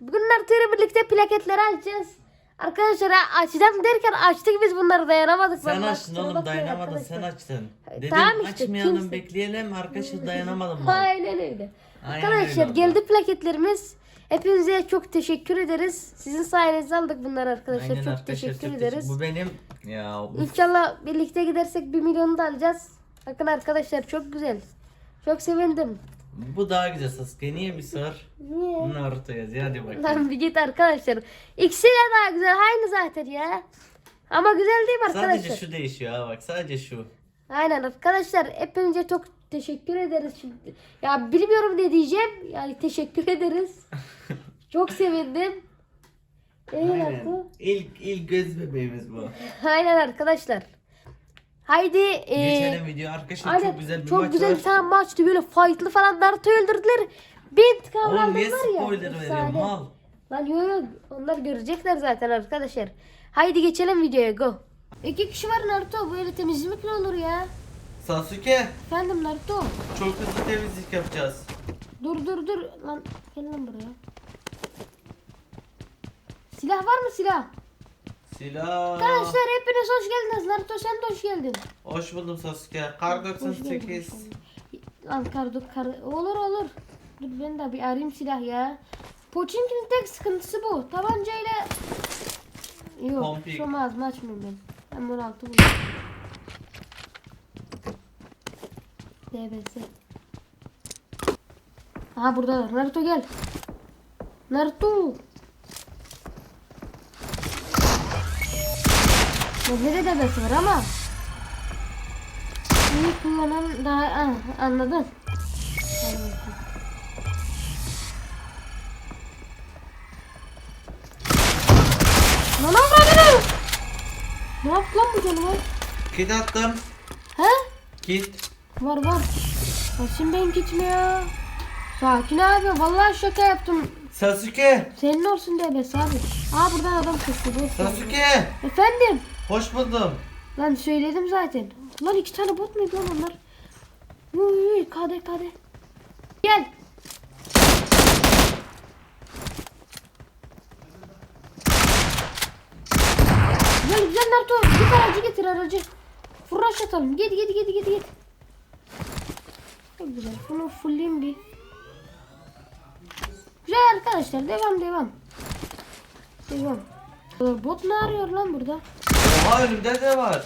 Bugün Naruto ile birlikte plaketleri açacağız. Arkadaşlar açacağım derken açtık biz bunları dayanamadık. Sen açtın oğlum dayanamadın arkadaşlar. sen açtın. Dedim Tamam işte, açmayalım kimse- bekleyelim arkadaşlar dayanamadım. Aynen öyle. Aynen Arkadaşlar öyle geldi plaketlerimiz. Hepinize çok teşekkür ederiz. Sizin sayenizde aldık bunları arkadaşlar. Aynen çok arkadaşlar, teşekkür çok ederiz. Bu benim ya bu- İnşallah birlikte gidersek bir milyonu da alacağız. Bakın arkadaşlar çok güzel. Çok sevindim. Bu daha güzel Sasuke niye bir sor? Niye? Naruto yazıyor hadi bakayım. Lan bir git arkadaşlar. İkisi de daha güzel. Aynı zaten ya. Ama güzel değil mi arkadaşlar? Sadece şu değişiyor ha bak sadece şu. Aynen arkadaşlar. Hepinize çok teşekkür ederiz şimdi. Ya bilmiyorum ne diyeceğim. Yani teşekkür ederiz. çok sevindim. Evet Aynen. İlk ilk göz bebeğimiz bu. Aynen arkadaşlar. Haydi. e, Geçelim video arkadaşlar aynen, çok güzel bir çok maç güzel var. bir tane maçtı. Böyle fightlı falan Naruto'yu öldürdüler. Bir intikam Oğlum niye aldılar ya. spoiler veriyorsun mal? Lan yok yok onlar görecekler zaten arkadaşlar. Haydi geçelim videoya go. İki kişi var Naruto böyle temizlik mi olur ya? Sasuke Efendim Naruto. çok hızlı temizlik yapacağız. Dur dur dur lan gel lan buraya. Silah var mı silah? Silah. Arkadaşlar hepiniz hoş geldiniz. Naruto sen de hoş geldin. Hoş buldum Sasuke. Kar Hoş geldin, 98. hoş geldin. Lan kardo kar olur olur. Dur ben de bir arayayım silah ya. Pochinki'nin tek sıkıntısı bu. Tabancayla Yok, Pompik. şu ağzını açmayayım ben. Ben bunu altı buldum. DBS. Aha burada Naruto gel. Naruto. Bende de DBS var ama. İyi kullanan daha ah, anladın. Lan avradını! Ne yaptı lan bu canavar? Kit attım. He? Kit. Var var. Başım benim gitmiyor. Sakin abi vallahi şaka yaptım. Sasuke. Senin olsun diye bes abi. Aa buradan adam çıktı. Sasuke. Efendim. Hoş buldum. Lan söyledim zaten. Lan iki tane bot muydu lan onlar? Uy uy kade kade. Gel. Güzel güzel Naruto. Git aracı getir aracı. Fırlaş atalım. Git git git git git. Çok güzel. Bunu fullleyeyim bir. Güzel arkadaşlar. Devam devam. Devam. Bot ne arıyor lan burada? Oha önümde de var.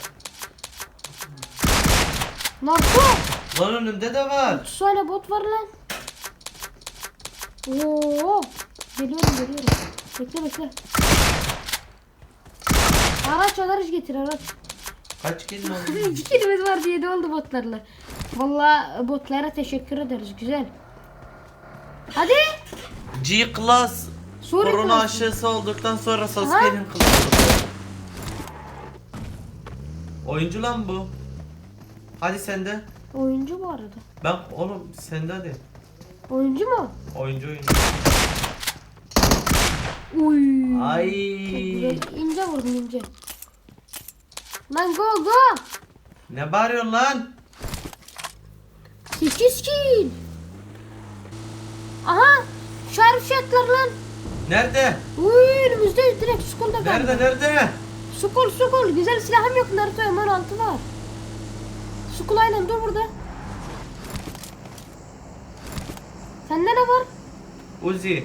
Naruto. Lan önümde de var. 30 tane bot var lan. Oo. Geliyorum geliyorum. Bekle bekle. Araç araç getir araç. Kaç kelime oldu? İki kelimiz var diye de oldu botlarla. Vallahi botlara teşekkür ederiz güzel. Hadi. G-Class Sorry korona aşısı olduktan sonra Sasuke'nin kılıcı. Oyuncu lan bu. Hadi sende. Oyuncu bu arada. Ben oğlum sende hadi. Oyuncu mu? Oyuncu oyuncu. Uy. Ay. Güzel. İnce vurdum ince. Lan go go. Ne bağırıyorsun lan? 8 kill. Aha. Şarj şatlar lan. Nerede? Uy önümüzde direkt skulda kaldı. Nerede nerede? Sukul sukul. Güzel silahım yok Naruto M16 var. Sukul aynen dur burada. Sende ne var? Uzi.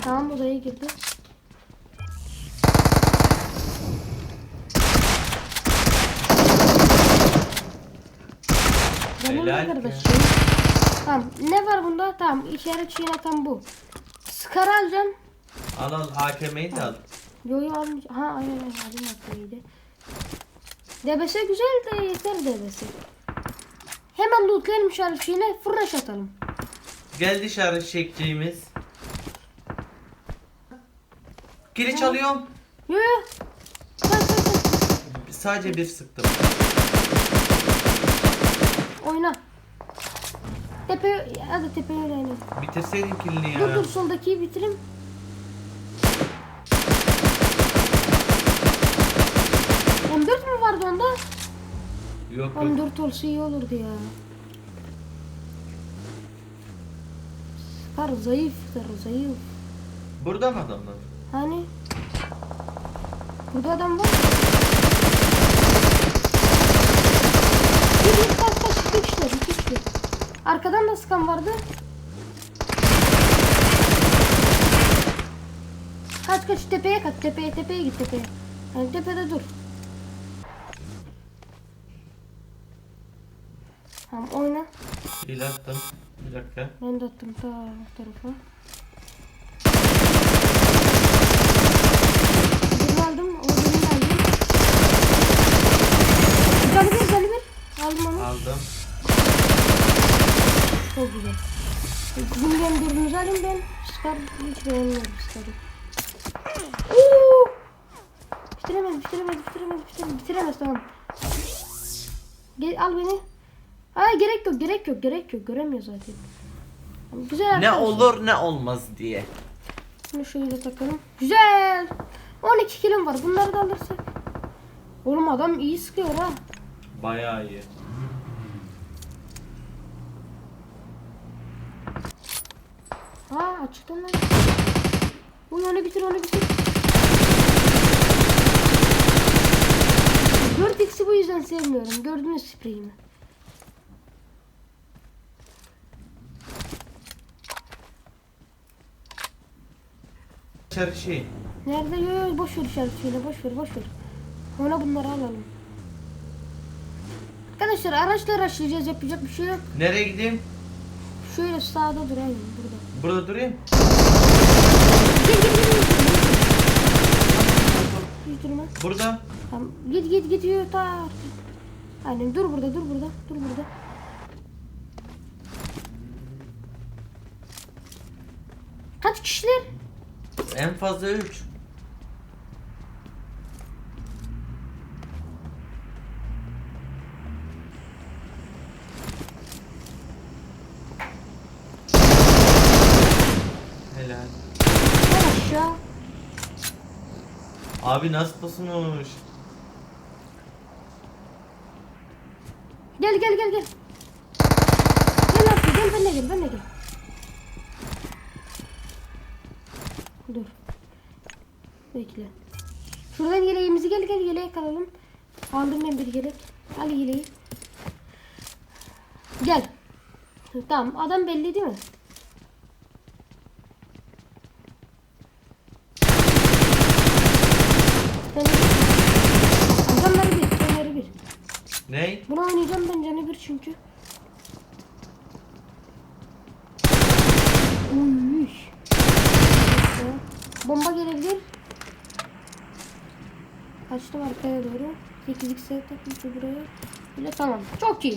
Tamam odaya girdi. Benim Helal ne kadar ki. şey. Tamam ne var bunda? Tamam şeyin atan bu. Skar alacağım. Al al AKM'yi de al. Yo yo almayacağım. Ha aynen aynen hakkıydı. DBS güzel de yeter DBS. Hemen lootlayalım şu şeyine fırlaş atalım. Geldi şarj çekeceğimiz. Geri çalıyorum. Yo yo. Sadece bir sıktım. Tepe, hadi tepeye inelim. Bitirseydin kilini ya. Dur dur soldakiyi bitirim. M4 mü vardı onda? Yok yok. 14 olsa iyi olurdu ya. Kar zayıf, kar zayıf. Burada mı adamlar? Hani? Burada adam var mı? Arkadan da sıkan vardı. Kaç kaç tepeye kaç tepeye tepeye git tepeye. Yani tepede dur. Tamam oyna. Hile attım. Bir dakika. Ben de attım ta tarafa. Birini aldım. O birini aldım. Canı bir canı bir. Aldım onu. Aldım. Çok güzel. Ben dördünüzü alayım ben. Scar hiç beğenmiyorum Scar'ı. Oo! Bitiremez, bitiremez, bitiremez, bitiremez, bitiremez tamam. Gel, al beni. Ha gerek yok, gerek yok, gerek yok. Göremiyor zaten. Güzel Ne arkadaşlar. olur ne olmaz diye. Şunu şöyle takalım. Güzel. 12 kilim var. Bunları da alırsak. Oğlum adam iyi sıkıyor ha. Bayağı iyi. Ha açıktan lan. Uy onu bitir onu bitir. 4x'i bu yüzden sevmiyorum. Gördünüz spreyimi. Dışarı şey. Nerede? Yo yo boş ver işaretçiyle boş ver boş ver. Ona bunları alalım. Arkadaşlar araçla araçlayacağız yapacak bir şey yok. Nereye gideyim? Şöyle sağda durayım burada. Burada durayım. Gel gel gel. Hiç durma. Burada. Tamam git git git yürü ta. Aynen dur burada dur burada dur burada. Kaç kişiler? En fazla 3. Helal. Gel aşağı. Abi nasıl pusunmuş? Gel gel gel gel. Gel artık gel benimle gel benimle gel. Dur. Bekle. Şuradan yeleğimizi gel gel yeleğe kalalım. Aldım ben bir yelek. Al yeleği. Gel. Tamam adam belli değil mi? Adamları bir, adamları bir. Ney? Bunu oynayacağım ben canı bir çünkü. Uy. Bomba gelebilir. Kaçtım arkaya doğru. 8x takmıştı buraya. Böyle tamam. Çok iyi.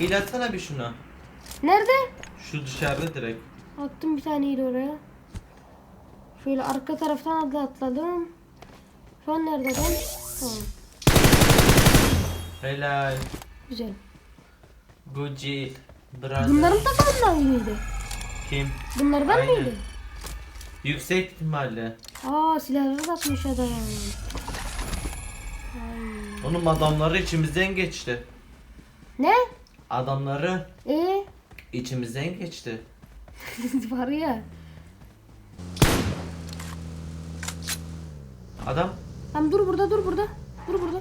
İl atsana bir şuna. Nerede? Şu dışarıda direkt. Attım bir taneyi de oraya. Şöyle arka taraftan atladım. Şu an nerede ben? Tamam. Helal. Güzel. Gucci. Brother. Bunların takımından mıydı? Kim? Bunlardan Aynen. mıydı? Yüksek ihtimalle. Aa silahları da atmış adam. Onun adamları içimizden geçti. Ne? Adamları E içimizden geçti. var ya. Adam Tamam dur burada dur burada. Dur burada.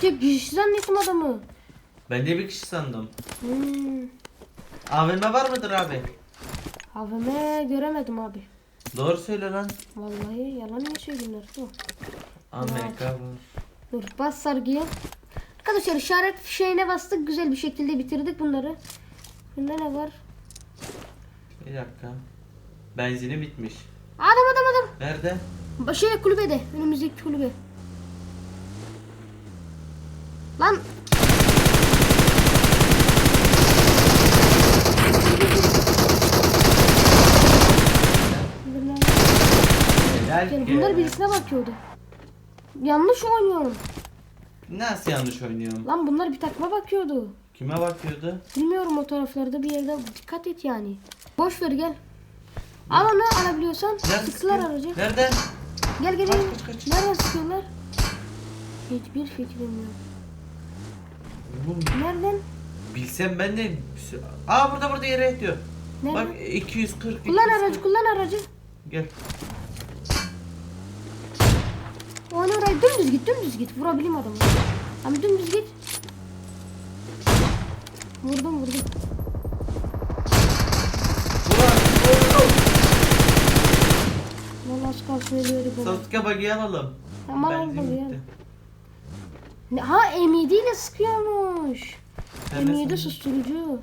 Tek kişi zannettim adamı. ben de bir kişi sandım. Hmm. AVM var mıdır abi? AVM göremedim abi. Doğru söyle lan. Vallahi yalan ne söylüyorlar. Dur. Amerika var. Dur bas sargıya. Arkadaşlar işaret fişeğine bastık. Güzel bir şekilde bitirdik bunları. Bunda ne var? Bir dakika. Benzini bitmiş. Adam adam adam. Nerede? Şey kulübede. Önümüzdeki kulübe. Lan. Yani bunlar birisine bakıyordu. Yanlış oynuyorum. Nasıl yanlış oynuyorum? Lan bunlar bir takma bakıyordu. Kime bakıyordu? Bilmiyorum o taraflarda bir yerde dikkat et yani. Boş ver gel. Al onu alabiliyorsan. Sıktılar aracı. Nerede? Gel gel Kaç, kaç, kaç. Nereden sıkıyorlar? Hiçbir fikrim yok. Oğlum, Nereden? bilsem ben de... Aa burada burada yere yatıyor. Nerede? Bak 240. Kullan 240. aracı kullan aracı. Gel. O an oraya dümdüz git dümdüz git. Vurabileyim adamı. Ama dümdüz git. Vurdum vurdum. Vallahi az kalsın ölüyordu bana. Sasuke bug'i alalım. Tamam Benzin ya. bitti. Ne- Ha M7 ile sıkıyormuş. Sen M7 nesin? susturucu.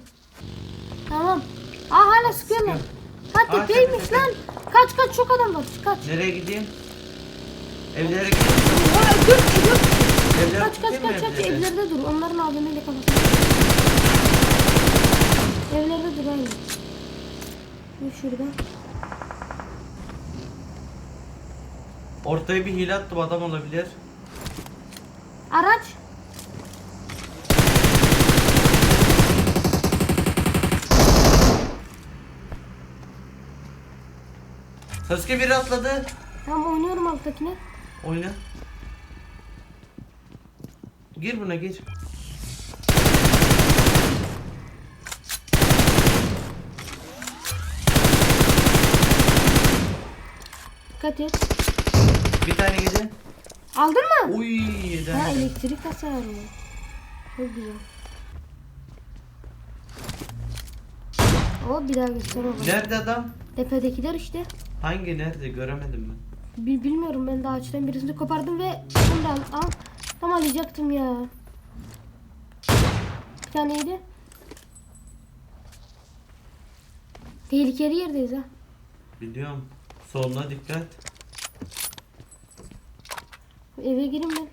Tamam. Aa hala. Sıkıyor. Ha Aa, tepeymiş tepe, lan. Kaç kaç çok adam var. Kaç. Nereye gideyim? Evlere gideyim. Aa, dur dur. Evlere Kaç kaç gideyim mi kaç kaç evlere? evlerde dur. Onların AVM'yle kafasına. Evlerde dur aynı. Dur şurada. Ortaya bir hile attım adam olabilir. Araç. Sasuke biri atladı. Tamam oynuyorum alttakine. Oyna. Gir buna gir. Dikkat et. Bir tane gidin. Aldın mı? Uy yedi. Ha elektrik hasarı. Çok güzel. O bir daha göster baba. Nerede adam? Tepedekiler işte. Hangi nerede göremedim ben. Bil- bilmiyorum ben daha ağaçtan birisini kopardım ve bunu da al. al. Tam alacaktım ya. Bir taneydi. Tehlikeli yerdeyiz ha. Biliyorum. Soluna dikkat. Eve girin ben.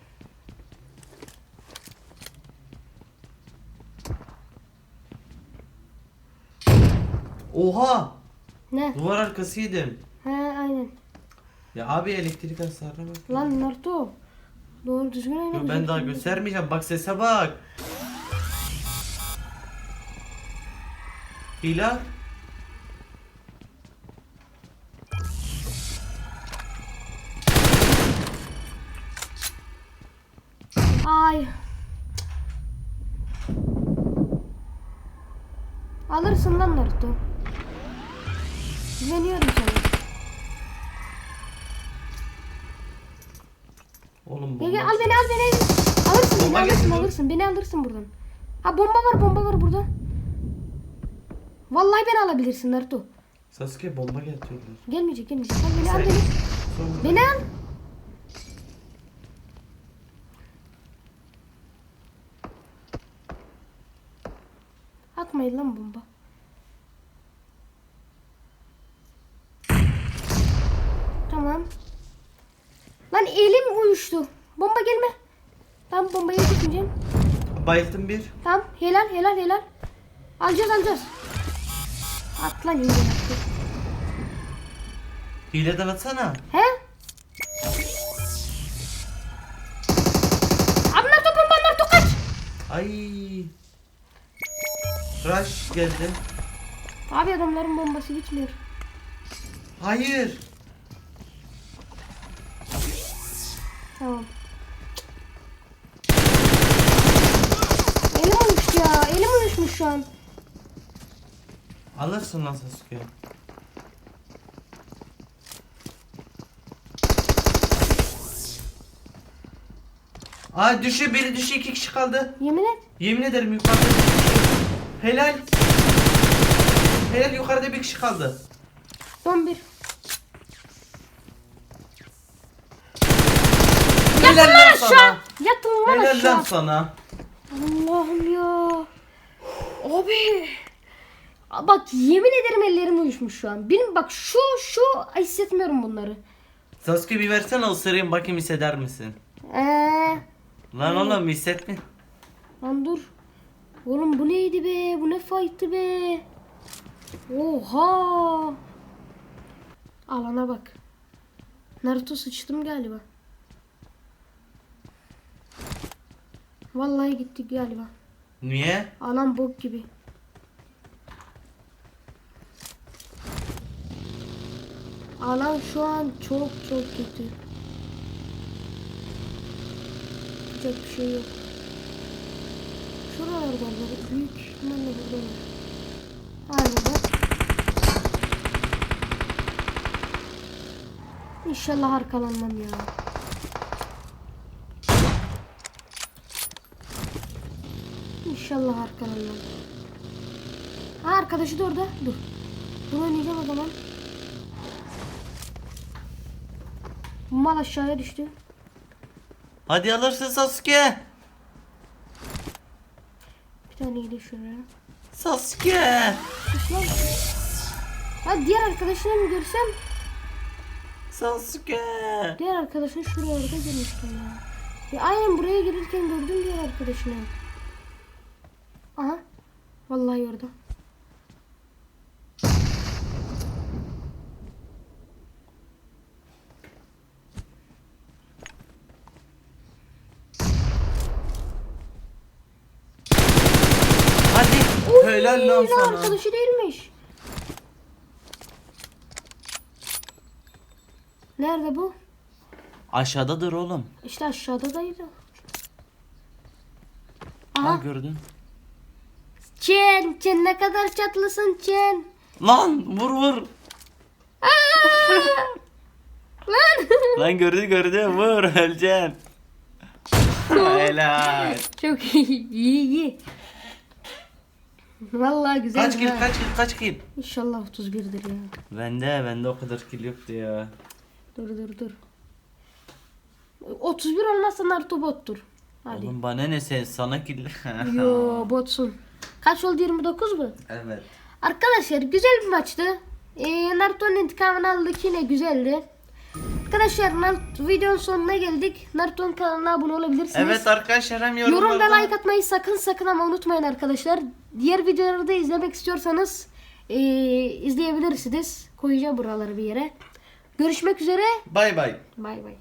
Oha! Ne? Duvar arkasıydım. He aynen. Ya abi elektrik hasarına bak. Lan Naruto. Doğru düzgün Yo, oynayacaksın. ben daha göstermeyeceğim. Bak sese bak. Hilal. Alırsın lan Naruto. Güveniyorum sana. Oğlum bomba. gel al beni al beni. Alırsın Bomba beni alırsın alırsın beni alırsın buradan. Ha bomba var bomba var burada. Vallahi beni alabilirsin Naruto. Sasuke bomba getiriyorlar. Gelmeyecek gelmeyecek. Al beni al Sen- beni. Sonra- Beni al. Atmayın lan bomba. Tamam. Lan uyuştu. Bomba gelme. Tamam bombayı tutmayacağım. Bayıldım bir. Tamam helal helal helal. Alacağız alacağız. At lan yine attı. Hileden atsana. He? Abi Naruto bomba Naruto kaç. Ay. Rush geldi. Abi adamların bombası gitmiyor. Hayır. Tamam. Elim uyuştu ya. Elim uyuşmuş şu an. Alırsın lan Sasuke. Aa düşü biri düşü iki kişi kaldı. Yemin et. Yemin ederim yukarıda bir kişi. Helal. Helal yukarıda bir kişi kaldı. Son bir. Lan sana. aşağı. Yatın lan Helal lan aşağı. sana. Allah'ım ya. Abi. Bak yemin ederim ellerim uyuşmuş şu an. Benim bak şu şu hissetmiyorum bunları. Sasuke bir versene ısırayım bakayım hisseder misin? Eee. Lan oğlum hissetme. Lan dur. Oğlum bu neydi be? Bu ne fight'tı be? Oha. Alana bak. Naruto sıçtım galiba. Vallahi gittik galiba. Niye? Alan bok gibi. Alan şu an çok çok kötü. Yapacak bir şey yok. Şuralarda büyük ihtimalle burada var. Aynen bak. İnşallah arkalanmam ya. İnşallah arkalanmam. Ha arkadaşı da orada. Dur. Bunu oynayacağım o zaman. Mal aşağıya düştü. Hadi alırsın Sasuke. Bir tane gidiyor şuraya. Sasuke. Kuş lan. Ha diğer arkadaşlarımı görsem Sasuke. diğer arkadaşın şuralarda girmiştim ya. ya. Aynen buraya girirken gördüm diğer arkadaşını. Aha. Vallahi orada. Hadi. Helal lan sana. arkadaşı değilmiş. Nerede bu? Aşağıdadır oğlum. İşte aşağıdaydı. Ha Aha. gördün. Çen, Çen ne kadar çatlısın Çen. Lan vur vur. Lan. Lan gördü gördü vur öleceksin. Helal. Çok iyi, iyi, iyi. Vallahi güzel. Kaç kill ha. kaç kill kaç kill? İnşallah 31'dir ya. Bende bende o kadar kill yoktu ya. Dur dur dur. 31 olmazsa Naruto bottur. Hadi. Oğlum bana ne sen sana kill. Yo botsun. Kaç oldu 29 mu? evet. Arkadaşlar güzel bir maçtı. Ee, Naruto'nun intikamını aldık yine güzeldi. Arkadaşlar Naruto videonun sonuna geldik. Naruto'nun kanalına abone olabilirsiniz. Evet arkadaşlar hem Yorum yorumlarda. ve like atmayı sakın sakın ama unutmayın arkadaşlar. Diğer videoları da izlemek istiyorsanız ee, izleyebilirsiniz. Koyacağım buraları bir yere. Görüşmek üzere. Bay bay. Bay bay.